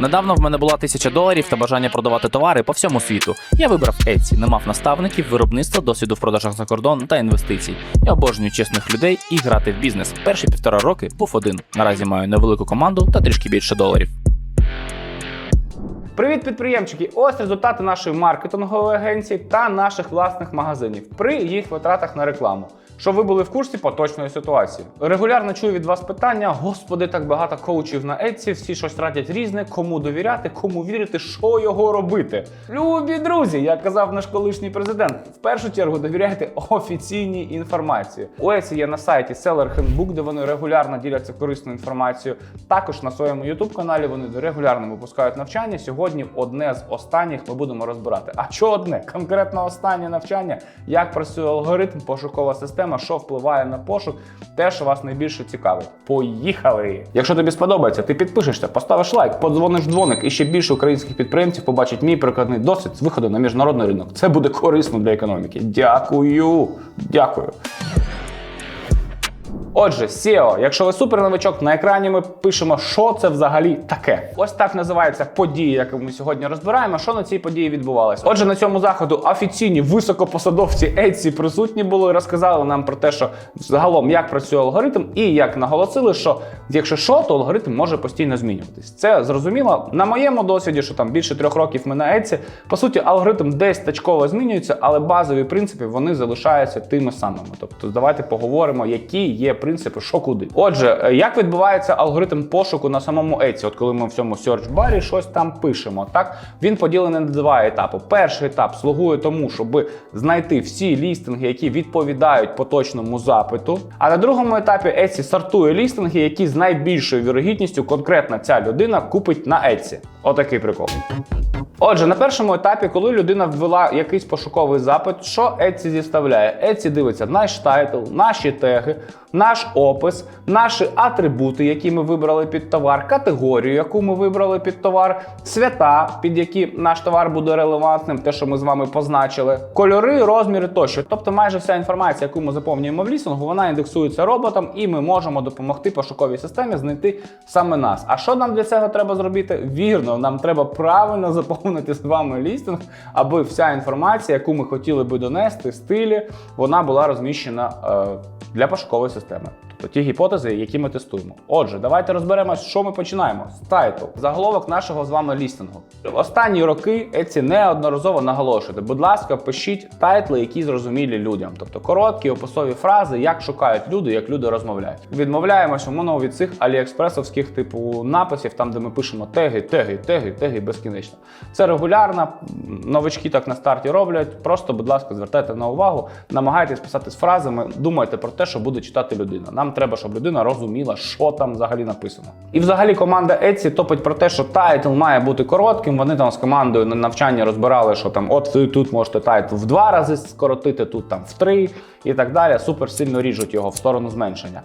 Недавно в мене була тисяча доларів та бажання продавати товари по всьому світу. Я вибрав Etsy, не мав наставників, виробництва, досвіду в продажах за кордон та інвестицій. Я обожнюю чесних людей і грати в бізнес. Перші півтора роки був один. Наразі маю невелику команду та трішки більше доларів. Привіт, підприємчики! Ось результати нашої маркетингової агенції та наших власних магазинів при їх витратах на рекламу. Щоб ви були в курсі поточної ситуації. Регулярно чую від вас питання: господи, так багато коучів на Etsy, всі щось радять різне, кому довіряти, кому вірити, що його робити. Любі друзі, як казав наш колишній президент, в першу чергу довіряйте офіційній інформації. У Etsy є на сайті Seller Handbook, де вони регулярно діляться корисною інформацією. Також на своєму youtube каналі вони регулярно випускають навчання. Сьогодні одне з останніх ми будемо розбирати. А що одне? Конкретно останнє навчання, як працює алгоритм, пошукова система, що впливає на пошук, те, що вас найбільше цікавить. Поїхали! Якщо тобі сподобається, ти підпишешся, поставиш лайк, подзвониш дзвоник і ще більше українських підприємців побачить мій прикладний досвід з виходу на міжнародний ринок. Це буде корисно для економіки. Дякую. Дякую. Отже, SEO, якщо ви суперновичок, на екрані ми пишемо, що це взагалі таке. Ось так називається подія, яку ми сьогодні розбираємо. Що на цій події відбувалося? Отже, на цьому заходу офіційні високопосадовці Etsy присутні були і розказали нам про те, що загалом як працює алгоритм, і як наголосили, що якщо що, то алгоритм може постійно змінюватись. Це зрозуміло. На моєму досвіді, що там більше трьох років ми на Etsy, по суті, алгоритм десь точково змінюється, але базові принципи вони залишаються тими самими. Тобто, давайте поговоримо, які є принципи, що куди. Отже, е, як відбувається алгоритм пошуку на самому Etsy? От коли ми в цьому search барі щось там пишемо, так він поділений на два етапи. Перший етап слугує тому, щоб знайти всі лістинги, які відповідають поточному запиту. А на другому етапі Etsy сортує лістинги, які з найбільшою вірогідністю конкретно ця людина купить на Etsy. Отакий прикол. Отже, на першому етапі, коли людина ввела якийсь пошуковий запит, що Etsy зіставляє? Etsy дивиться наш тайтл, наші теги, наш опис, наші атрибути, які ми вибрали під товар, категорію, яку ми вибрали під товар, свята, під які наш товар буде релевантним, те, що ми з вами позначили, кольори, розміри тощо. Тобто, майже вся інформація, яку ми заповнюємо в лісингу, вона індексується роботом, і ми можемо допомогти пошуковій системі знайти саме нас. А що нам для цього треба зробити? Вірно, нам треба правильно заповнити з вами лістинг, аби вся інформація, яку ми хотіли би донести стилі, вона була розміщена е, для пошукової системи. したらま。Тобто ті гіпотези, які ми тестуємо. Отже, давайте розберемось, що ми починаємо. З тайтл. Заголовок нашого з вами лістингу. В останні роки Etsy неодноразово наголошуєте. Будь ласка, пишіть тайтли, які зрозумілі людям. Тобто короткі описові фрази, як шукають люди, як люди розмовляють. Відмовляємося умовно від цих аліекспресовських типу написів, там де ми пишемо теги, теги, теги, теги безкінечно. Це регулярно. Новички так на старті роблять. Просто, будь ласка, звертайте на увагу, намагайтесь писати з фразами, думайте про те, що буде читати людина. Нам треба, щоб людина розуміла, що там взагалі написано. І взагалі команда Etsy топить про те, що тайтл має бути коротким. Вони там з командою на навчанні розбирали, що там от ви тут можете тайтл в два рази скоротити, тут там в три і так далі. Супер сильно ріжуть його в сторону зменшення.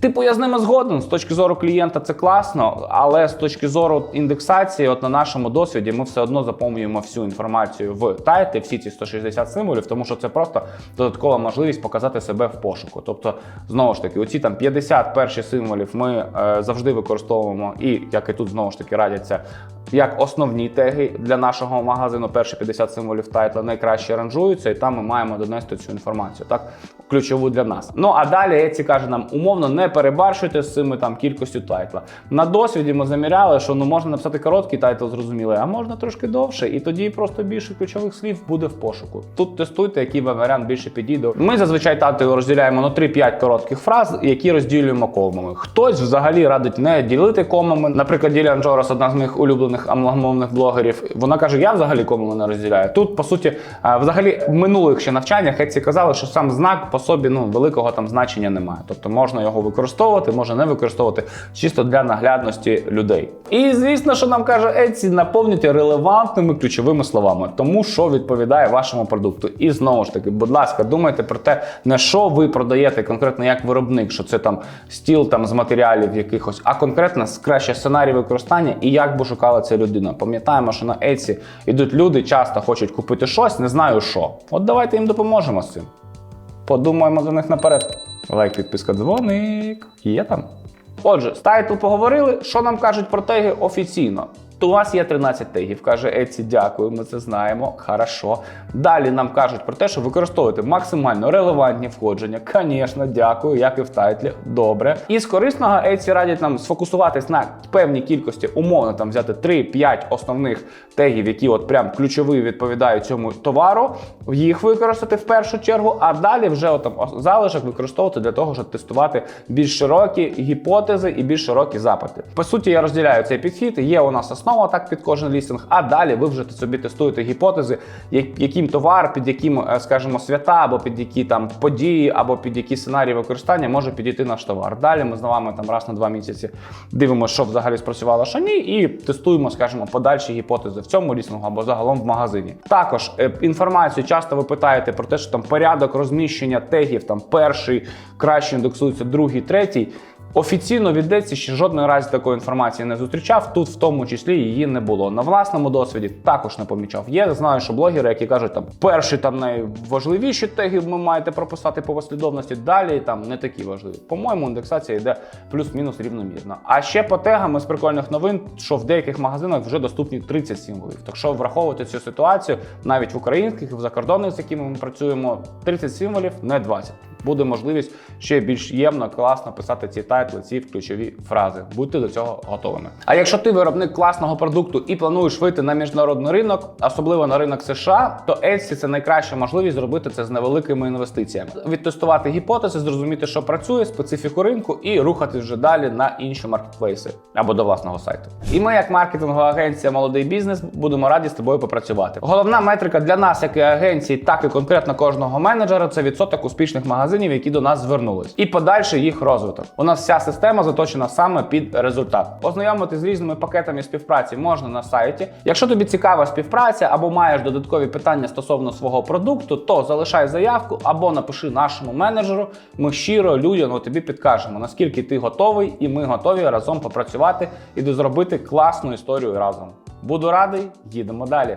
Типу, я з ними згоден. З точки зору клієнта це класно, але з точки зору індексації, от на нашому досвіді, ми все одно заповнюємо всю інформацію в тайти, всі ці 160 символів, тому що це просто додаткова можливість показати себе в пошуку. Тобто, знову ж таки, оці там 50 перших символів ми е, завжди використовуємо, і як і тут знову ж таки радяться. Як основні теги для нашого магазину, перші 50 символів тайтла найкраще ранжуються, і там ми маємо донести цю інформацію, так ключову для нас. Ну а далі Etsy каже нам умовно не перебарщуйте з цими там кількістю тайтла. На досвіді ми заміряли, що ну можна написати короткий тайтл, зрозумілий, а можна трошки довше, і тоді просто більше ключових слів буде в пошуку. Тут тестуйте, який вам варіант більше підійде. Ми зазвичай тайтл розділяємо на 3-5 коротких фраз, які розділюємо комами. Хтось взагалі радить не ділити комами. Наприклад, Діліан Джорас, одна з моїх улюблених англомовних блогерів. Вона каже: я взагалі комами не розділяю. Тут, по суті, взагалі в минулих ще навчаннях Etsy казали, що сам знак по собі ну великого там значення немає. Тобто можна його використовувати, можна не використовувати чисто для наглядності людей. І звісно, що нам каже Etsy, наповнюйте релевантними ключовими словами, тому що відповідає вашому продукту. І знову ж таки, будь ласка, думайте про те, не що ви продаєте конкретно як виробник, що це там стіл там з матеріалів якихось, а конкретно краще сценарій використання і як би шукала ця людина. Пам'ятаємо, що на Etsy йдуть люди, часто хочуть купити щось, не знаю що. От давайте їм допоможемо з цим. Подумаємо за них наперед. Лайк, підписка, дзвоник. Є там. Отже, з тайтл поговорили. Що нам кажуть про теги офіційно? То у вас є 13 тегів, каже Еці, дякую, ми це знаємо. Хорошо. Далі нам кажуть про те, що використовуєте максимально релевантні входження. Звісно, дякую, як і в тайтлі. Добре. І з корисного Еці радять нам сфокусуватись на певній кількості, умовно там взяти 3-5 основних тегів, які от прям ключові відповідають цьому товару, їх використати в першу чергу, а далі вже от там залишок використовувати для того, щоб тестувати більш широкі гіпотези і більш широкі запити. По суті, я розділяю цей підхід. Є у нас основа так під кожен лістинг, а далі ви вже собі тестуєте гіпотези, яким товар, під яким, е, скажімо, свята, або під які там події, або під які сценарії використання може підійти наш товар. Далі ми з вами там раз на два місяці дивимося, що взагалі спрацювало, що ні, і тестуємо, скажімо, подальші гіпотези в цьому лістингу або загалом в магазині. Також е, інформацію часто ви питаєте про те, що там порядок розміщення тегів, там перший краще індексується, другий, третій. Офіційно від Etsy ще жодної разі такої інформації не зустрічав. Тут в тому числі її не було. На власному досвіді також не помічав. Є знаю, що блогери, які кажуть, там перші там найважливіші теги ви маєте прописати по послідовності. Далі там не такі важливі. По-моєму, індексація йде плюс-мінус рівномірно. А ще по тегам із прикольних новин, що в деяких магазинах вже доступні 30 символів. Так що враховувати цю ситуацію навіть в українських в закордонних, з якими ми працюємо, 30 символів, не 20 буде можливість ще більш ємно, класно писати ці тайтли, ці ключові фрази. Будьте до цього готовими. А якщо ти виробник класного продукту і плануєш вийти на міжнародний ринок, особливо на ринок США, то Etsy – це найкраща можливість зробити це з невеликими інвестиціями. Відтестувати гіпотези, зрозуміти, що працює, специфіку ринку, і рухатись вже далі на інші маркетплейси або до власного сайту. І ми, як маркетингова агенція Молодий бізнес, будемо раді з тобою попрацювати. Головна метрика для нас, як і агенції, так і конкретно кожного менеджера, це відсоток успішних магазинів, які до нас звернулись, і подальший їх розвиток. У нас вся система заточена саме під результат. Ознайомитись з різними пакетами співпраці можна на сайті. Якщо тобі цікава співпраця або маєш додаткові питання стосовно свого продукту, то залишай заявку або напиши нашому менеджеру. Ми щиро людяно тобі підкажемо, наскільки ти готовий, і ми готові разом попрацювати і зробити класну історію разом. Буду радий, їдемо далі.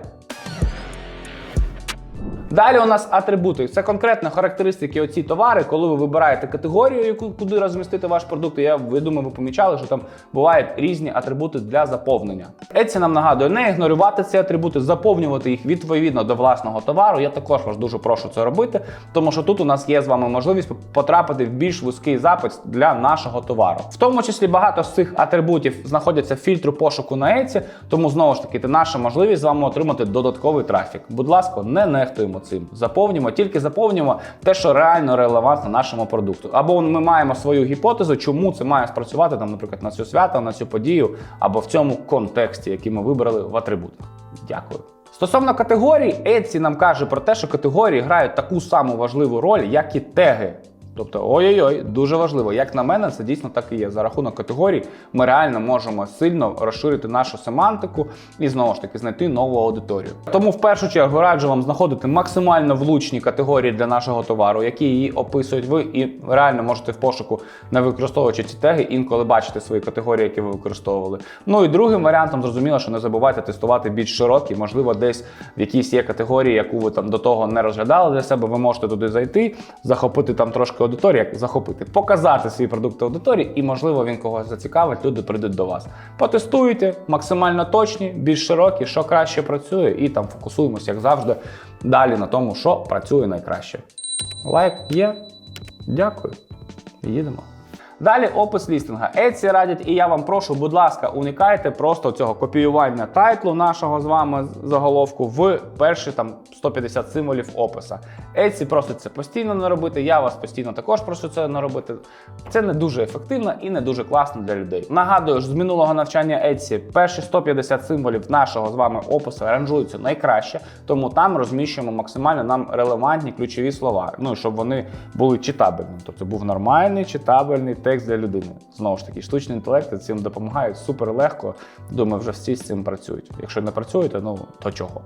Далі у нас атрибути. Це конкретно характеристики оці товари, коли ви вибираєте категорію, яку куди розмістити ваш продукт. Я ви думаю, ви помічали, що там бувають різні атрибути для заповнення. Etsy нам нагадує не ігнорувати ці атрибути, заповнювати їх відповідно до власного товару. Я також вас дуже прошу це робити, тому що тут у нас є з вами можливість потрапити в більш вузький запит для нашого товару. В тому числі багато з цих атрибутів знаходяться в фільтру пошуку на Etsy, тому знову ж таки це наша можливість з вами отримати додатковий трафік. Будь ласка, не нехтуємо цим. Заповнюємо, тільки заповнюємо те, що реально релевантно нашому продукту. Або ми маємо свою гіпотезу, чому це має спрацювати там, наприклад, на цю свято, на цю подію, або в цьому контексті, який ми вибрали в атрибутах. Дякую. Стосовно категорій, Etsy нам каже про те, що категорії грають таку саму важливу роль, як і теги. Тобто, ой-ой-ой, дуже важливо. Як на мене, це дійсно так і є. За рахунок категорій ми реально можемо сильно розширити нашу семантику і знову ж таки знайти нову аудиторію. Тому в першу чергу раджу вам знаходити максимально влучні категорії для нашого товару, які її описують ви, і реально можете в пошуку, не використовуючи ці теги, інколи бачити свої категорії, які ви використовували. Ну і другим варіантом зрозуміло, що не забувайте тестувати більш широкі, можливо, десь в якійсь є категорії, яку ви там до того не розглядали для себе. Ви можете туди зайти, захопити там трошки аудиторію, як захопити, показати свій продукт аудиторії, і можливо він когось зацікавить, люди прийдуть до вас. Потестуйте максимально точні, більш широкі, що краще працює, і там фокусуємося, як завжди, далі на тому, що працює найкраще. Лайк є. Дякую. Їдемо. Далі опис лістинга. Etsy радять, і я вам прошу, будь ласка, уникайте просто цього копіювання тайтлу нашого з вами заголовку в перші там 150 символів описа. Etsy просить це постійно не робити. Я вас постійно також прошу це не робити. Це не дуже ефективно і не дуже класно для людей. Нагадую, з минулого навчання Etsy перші 150 символів нашого з вами опису ранжуються найкраще, тому там розміщуємо максимально нам релевантні ключові слова. Ну щоб вони були читабельними. Тобто був нормальний читабельний для людини. Знову ж таки, штучний інтелект цим допомагає супер легко. Думаю, вже всі з цим працюють. Якщо не працюєте, ну то чого?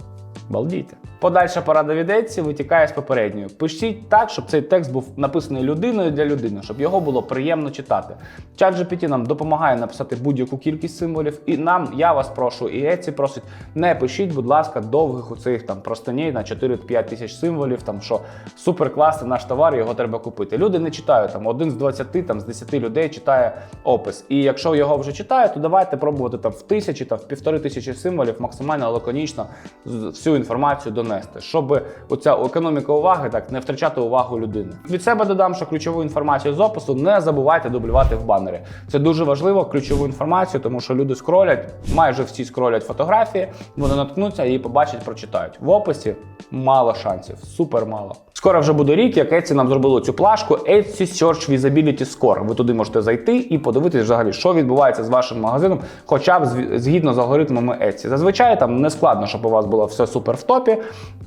Балдійте. Подальша порада від Etsy витікає з попередньої. Пишіть так, щоб цей текст був написаний людиною для людини, щоб його було приємно читати. ChatGPT нам допомагає написати будь-яку кількість символів, і нам, я вас прошу, і Etsy просить, не пишіть, будь ласка, довгих у цих там простиней на 4-5 тисяч символів, там що супер класний наш товар, його треба купити. Люди не читають там один з 20, там з 10 людей читає опис. І якщо його вже читає, то давайте пробувати там в тисячі, там в півтори тисячі символів максимально лаконічно всю інформацію донести, щоб оця економіка уваги так не втрачати увагу людини. Від себе додам, що ключову інформацію з опису не забувайте дублювати в банері. Це дуже важливо, ключову інформацію, тому що люди скролять, майже всі скролять фотографії, вони наткнуться її побачать, прочитають. В описі мало шансів, супер мало. Скоро вже буде рік, як Etsy нам зробило цю плашку Etsy Search Visibility Score. Ви туди можете зайти і подивитись взагалі, що відбувається з вашим магазином, хоча б згідно з алгоритмами Etsy. Зазвичай там не складно, щоб у вас було все супер в топі.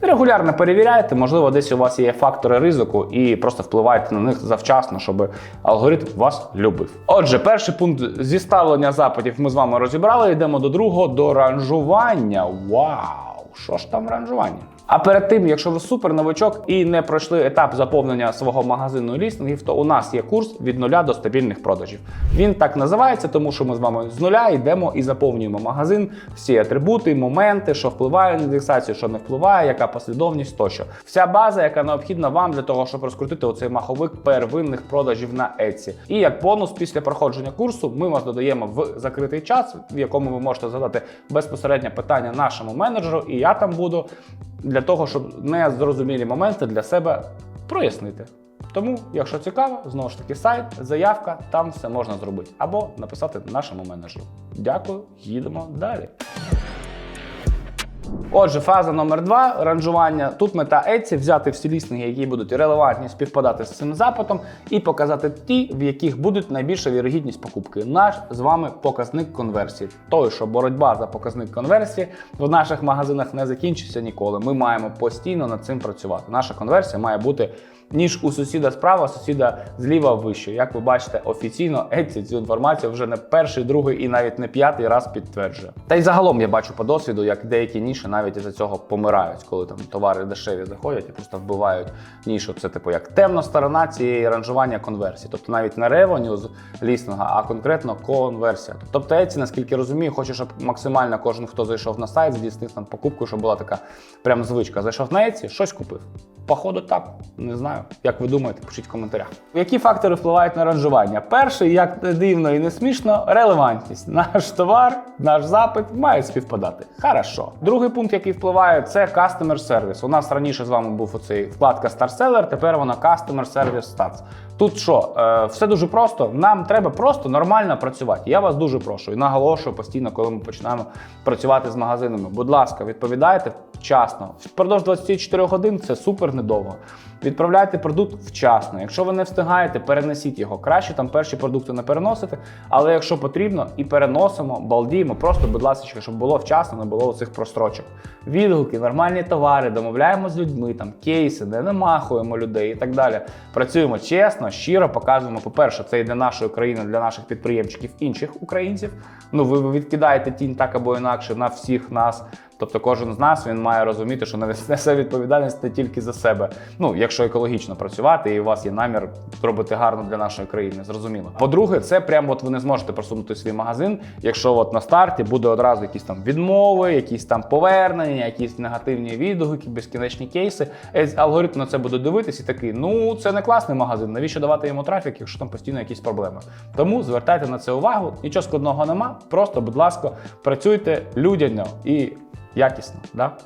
Регулярно перевіряйте, можливо, десь у вас є фактори ризику, і просто впливайте на них завчасно, щоб алгоритм вас любив. Отже, перший пункт зі ставлення запитів ми з вами розібрали. Йдемо до другого до ранжування. Вау! Що ж там ранжування? А перед тим, якщо ви супер новачок і не пройшли етап заповнення свого магазину лістингів, то у нас є курс від нуля до стабільних продажів. Він так називається, тому що ми з вами з нуля йдемо і заповнюємо магазин, всі атрибути, моменти, що впливає на індексацію, що не впливає, яка послідовність тощо. Вся база, яка необхідна вам для того, щоб розкрутити оцей маховик первинних продажів на Etsy. І як бонус після проходження курсу, ми вас додаємо в закритий час, в якому ви можете задати безпосередньо питання нашому менеджеру, і я там буду для того, щоб незрозумілі моменти для себе прояснити. Тому, якщо цікаво, знову ж таки сайт, заявка, там все можна зробити. Або написати нашому менеджеру. Дякую, їдемо далі. Отже, фаза номер два ранжування. Тут мета Etsy взяти всі лістинги, які будуть релевантні співпадати з цим запитом, і показати ті, в яких будуть найбільша вірогідність покупки. Наш з вами показник конверсії. Той, що боротьба за показник конверсії в наших магазинах не закінчиться ніколи. Ми маємо постійно над цим працювати. Наша конверсія має бути ніж у сусіда справа, сусіда зліва вище. Як ви бачите, офіційно Etsy цю інформацію вже не перший, другий і навіть не п'ятий раз підтверджує. Та й загалом я бачу по досвіду, як деякі ніші навіть із-за цього помирають, коли там товари дешеві заходять і просто вбивають нішу. Це типу як темна сторона цієї ранжування конверсії. Тобто навіть не ревеню з лістинга, а конкретно конверсія. Тобто Etsy, наскільки розумію, хоче, щоб максимально кожен, хто зайшов на сайт, здійснив там покупку, щоб була така прям звичка. Зайшов на Etsy, щось купив. Походу, так не знаю. Як ви думаєте, пишіть в коментарях. Які фактори впливають на ранжування? Перший, як не дивно і не смішно, релевантність. Наш товар, наш запит мають співпадати. Хорошо. Другий пункт, який впливає, це Customer Service. У нас раніше з вами був оцей вкладка Star Seller, тепер вона Customer Service Stats. Тут що, е, все дуже просто. Нам треба просто нормально працювати. Я вас дуже прошу і наголошую постійно, коли ми починаємо працювати з магазинами. Будь ласка, відповідайте вчасно. Впродовж 24 годин це супер недовго. Відправляйте продукт вчасно. Якщо ви не встигаєте, перенесіть його. Краще там перші продукти не переносити, але якщо потрібно, і переносимо, балдіємо. Просто, будь ласка, щоб було вчасно, не було цих прострочок. Відгуки, нормальні товари, домовляємо з людьми, там кейси, не махуємо людей і так далі. Працюємо чесно, щиро, показуємо. По-перше, це і для нашої країни, для наших підприємчиків інших українців. Ну, ви відкидаєте тінь так або інакше на всіх нас. Тобто кожен з нас він має розуміти, що несе відповідальність не тільки за себе. Ну, якщо екологічно працювати, і у вас є намір зробити гарно для нашої країни, зрозуміло. По-друге, це прямо от ви не зможете просунути свій магазин, якщо от на старті буде одразу якісь там відмови, якісь там повернення, якісь негативні відгуки, безкінечні кейси. Е, Алгоритм на це буде дивитись і такий: ну це не класний магазин. Навіщо давати йому трафік, якщо там постійно якісь проблеми? Тому звертайте на це увагу. Нічого складного нема. Просто, будь ласка, працюйте людяно і якісно. Да?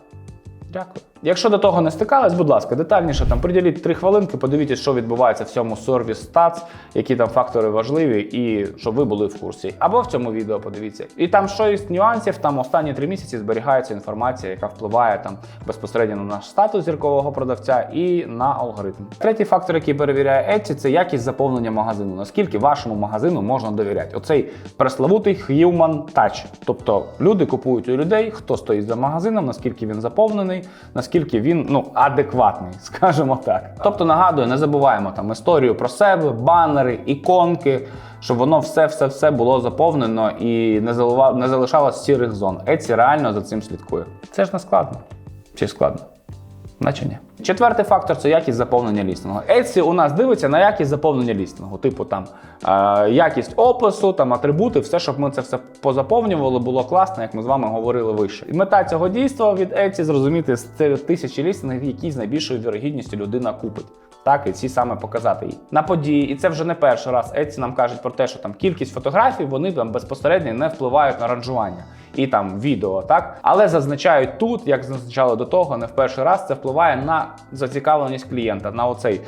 Дякую. Якщо до того не стикались, будь ласка, детальніше там приділіть 3 хвилинки, подивіться, що відбувається в цьому сервіс Stats, які там фактори важливі, і щоб ви були в курсі. Або в цьому відео подивіться. І там що із нюансів, там останні 3 місяці зберігається інформація, яка впливає там безпосередньо на наш статус зіркового продавця і на алгоритм. Третій фактор, який перевіряє Etsy, це якість заповнення магазину. Наскільки вашому магазину можна довіряти? Оцей пресловутий human touch. Тобто люди купують у людей, хто стоїть за магазином, наскільки він заповнений, наскільки він ну адекватний, скажімо так. Тобто нагадую, не забуваємо там історію про себе, банери, іконки. Щоб воно все, все, все було заповнено і не залива- не залишалось сірих зон. Еці реально за цим слідкує. Це ж не складно. Чи складно? Наче. Четвертий фактор це якість заповнення лістингу. Etsy у нас дивиться на якість заповнення лістингу, типу там е, якість опису, там атрибути, все, щоб ми це все позаповнювали, було класно, як ми з вами говорили вище. І мета цього дійства від Etsy зрозуміти з тисячі лістингів, які з найбільшою вірогідністю людина купить. Так, і ці саме показати їй на події, і це вже не перший раз. Еці нам кажуть про те, що там кількість фотографій вони там безпосередньо не впливають на ранжування і там відео, так але зазначають тут, як зазначали до того, не в перший раз це впливає на зацікавленість клієнта, на оцей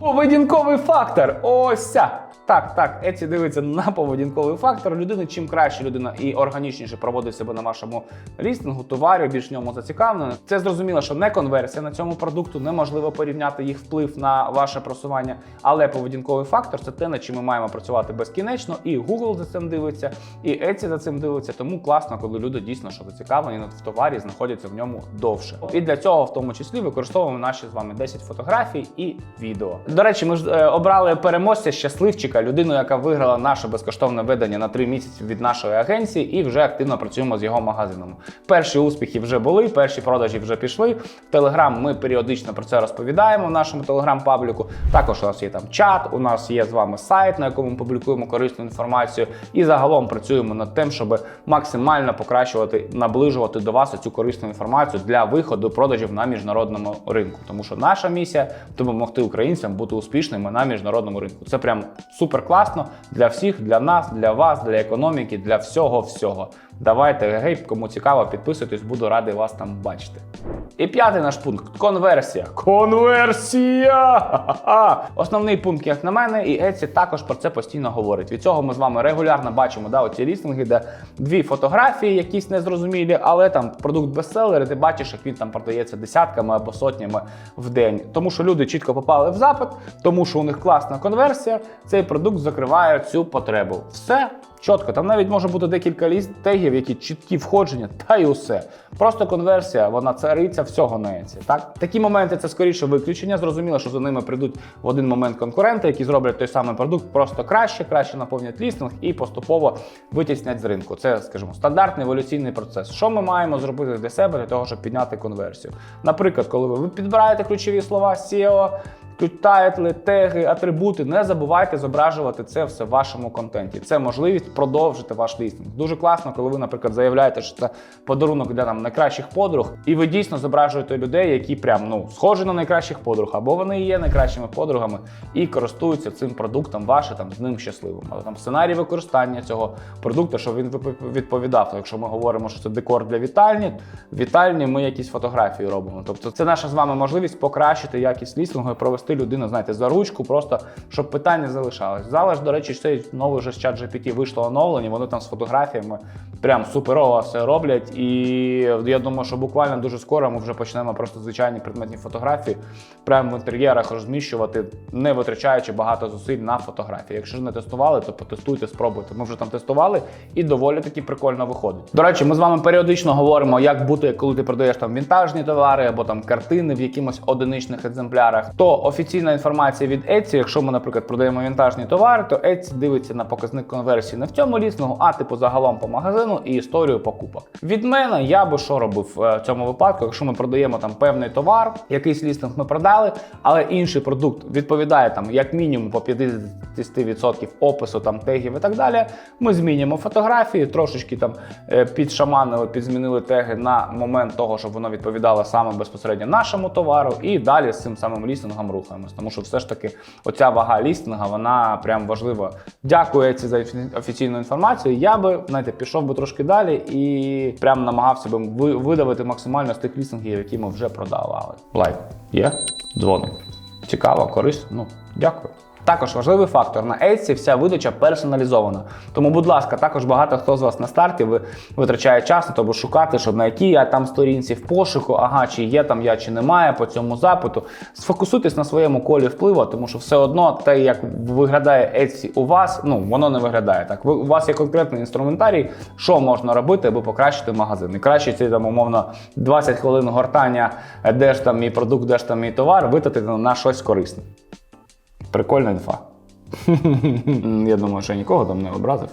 поведінковий фактор. Ось ця. Так, так, Еці дивиться на поведінковий фактор людини. Чим краще людина і органічніше проводить себе на вашому лістингу, товарі, більш ньому зацікавлено. Це зрозуміло, що не конверсія на цьому продукту, неможливо порівняти їх вплив на ваше просування. Але поведінковий фактор це те, над чим ми маємо працювати безкінечно. І Google за цим дивиться, і Еці за цим дивиться. Тому класно, коли люди дійсно що зацікавлені в товарі, знаходяться в ньому довше. І для цього, в тому числі, використовуємо наші з вами 10 фотографій і відео. До речі, ми ж е, обрали переможця щасливчика, людину, яка виграла наше безкоштовне видання на 3 місяці від нашої агенції, і вже активно працюємо з його магазином. Перші успіхи вже були, перші продажі вже пішли. В Телеграм ми періодично про це розповідаємо в нашому телеграм-пабліку. Також у нас є там чат, у нас є з вами сайт, на якому ми публікуємо корисну інформацію. І загалом працюємо над тим, щоб максимально покращувати, наближувати до вас цю корисну інформацію для виходу продажів на міжнародному ринку. Тому що наша місія допомогти українцям бути успішними на міжнародному ринку. Це прям супер класно для всіх, для нас, для вас, для економіки, для всього всього. Давайте, гей, кому цікаво, підписуйтесь, буду радий вас там бачити. І п'ятий наш пункт конверсія. Конверсія! Ха-ха-ха! Основний пункт, як на мене, і Еці також про це постійно говорить. Від цього ми з вами регулярно бачимо да, оці лістинги, де дві фотографії, якісь незрозумілі, але там продукт бестселер, і ти бачиш, як він там продається десятками або сотнями в день. Тому що люди чітко попали в запит, тому що у них класна конверсія. Цей продукт закриває цю потребу. Все. Чітко, там навіть може бути декілька ліст тегів, які чіткі входження, та й усе. Просто конверсія, вона цариця всього на Так такі моменти це скоріше виключення. Зрозуміло, що за ними прийдуть в один момент конкуренти, які зроблять той самий продукт просто краще, краще наповнять лістинг і поступово витіснять з ринку. Це, скажімо, стандартний еволюційний процес. Що ми маємо зробити для себе для того, щоб підняти конверсію? Наприклад, коли ви підбираєте ключові слова SEO, Тут тайтли, теги, атрибути. Не забувайте зображувати це все в вашому контенті. Це можливість продовжити ваш лістинг. Дуже класно, коли ви, наприклад, заявляєте, що це подарунок для там найкращих подруг, і ви дійсно зображуєте людей, які прям ну схожі на найкращих подруг, або вони є найкращими подругами і користуються цим продуктом, ваше там з ним щасливим. Але там сценарій використання цього продукту, щоб він відповідав. То якщо ми говоримо, що це декор для вітальні, вітальні ми якісь фотографії робимо. Тобто, це наша з вами можливість покращити якість лістингу і провести людину, знаєте, за ручку, просто щоб питання залишалось. Зараз, до речі, цей новий чат GPT вийшло оновлення, вони там з фотографіями прям суперово все роблять. І я думаю, що буквально дуже скоро ми вже почнемо просто звичайні предметні фотографії прямо в інтер'єрах розміщувати, не витрачаючи багато зусиль на фотографії. Якщо ж не тестували, то потестуйте, спробуйте. Ми вже там тестували і доволі таки прикольно виходить. До речі, ми з вами періодично говоримо, як бути, коли ти продаєш там вінтажні товари або там картини в якимось одиничних екземплярах. То офіційна інформація від Etsy, якщо ми, наприклад, продаємо вінтажні товари, то Etsy дивиться на показник конверсії не в цьому лісного, а типу загалом по магазину і історію покупок. Від мене я би що робив е, в цьому випадку, якщо ми продаємо там певний товар, якийсь лістинг ми продали, але інший продукт відповідає там як мінімум по 50% опису, там тегів і так далі. Ми змінюємо фотографії, трошечки там е, підшаманили, підзмінили теги на момент того, щоб воно відповідало саме безпосередньо нашому товару, і далі з цим самим лістингом рухаємось. Тому що все ж таки оця вага лістинга, вона прям важлива. Дякую Еці за офіційну інформацію. Я би знаєте, пішов би трошки далі і прям намагався би видавити максимально з тих лістингів, які ми вже продавали. Лайк є, дзвоник. Цікаво, корисно. Ну, дякую. Також важливий фактор на Etsy вся видача персоналізована. Тому, будь ласка, також багато хто з вас на старті ви витрачає час на тому шукати, щоб на якій я там сторінці в пошуку, ага, чи є там я, чи немає по цьому запиту. Сфокусуйтесь на своєму колі впливу, тому що все одно те, як виглядає Etsy у вас, ну воно не виглядає так. Ви у вас є конкретний інструментарій, що можна робити, аби покращити магазин. І краще ці там умовно 20 хвилин гортання, е, де ж там мій продукт, де ж там мій товар, витратити на щось корисне. Прикольна інфа. Я думаю, що я нікого там не образив.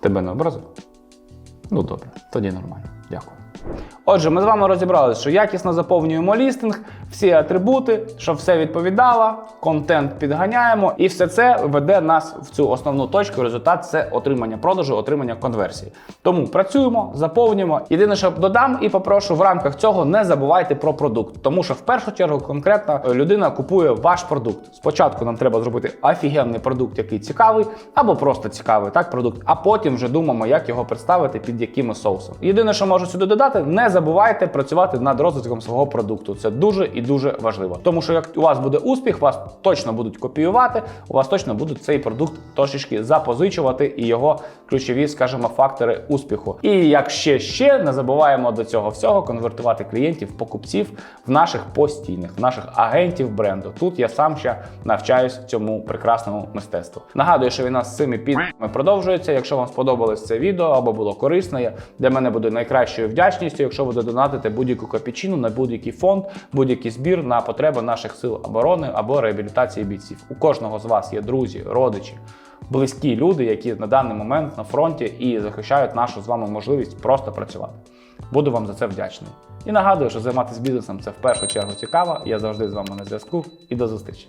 Тебе не образив? Ну добре, тоді нормально. Дякую. Отже, ми з вами розібралися, що якісно заповнюємо лістинг, всі атрибути, щоб все відповідало, контент підганяємо, і все це веде нас в цю основну точку. Результат це отримання продажу, отримання конверсії. Тому працюємо, заповнюємо. Єдине, що додам і попрошу в рамках цього не забувайте про продукт, тому що в першу чергу конкретна людина купує ваш продукт. Спочатку нам треба зробити офігенний продукт, який цікавий, або просто цікавий так продукт, а потім вже думаємо, як його представити під якими соусами. Єдине, що можу сюди додати, не забувайте працювати над розвитком свого продукту. Це дуже і дуже важливо. Тому що як у вас буде успіх, вас точно будуть копіювати, у вас точно будуть цей продукт трошечки запозичувати і його ключові, скажімо, фактори успіху. І як ще ще не забуваємо до цього всього конвертувати клієнтів, покупців в наших постійних, в наших агентів бренду. Тут я сам ще навчаюсь цьому прекрасному мистецтву. Нагадую, що війна з цими підами продовжується. Якщо вам сподобалось це відео або було корисне, для мене буде найкращою вдячністю, якщо ви донатите будь-яку копійчину на будь-який фонд, будь-який збір на потреби наших сил оборони або реабілітації бійців. У кожного з вас є друзі, родичі. Близькі люди, які на даний момент на фронті і захищають нашу з вами можливість просто працювати. Буду вам за це вдячний. І нагадую, що займатися бізнесом це в першу чергу цікаво. Я завжди з вами на зв'язку і до зустрічі.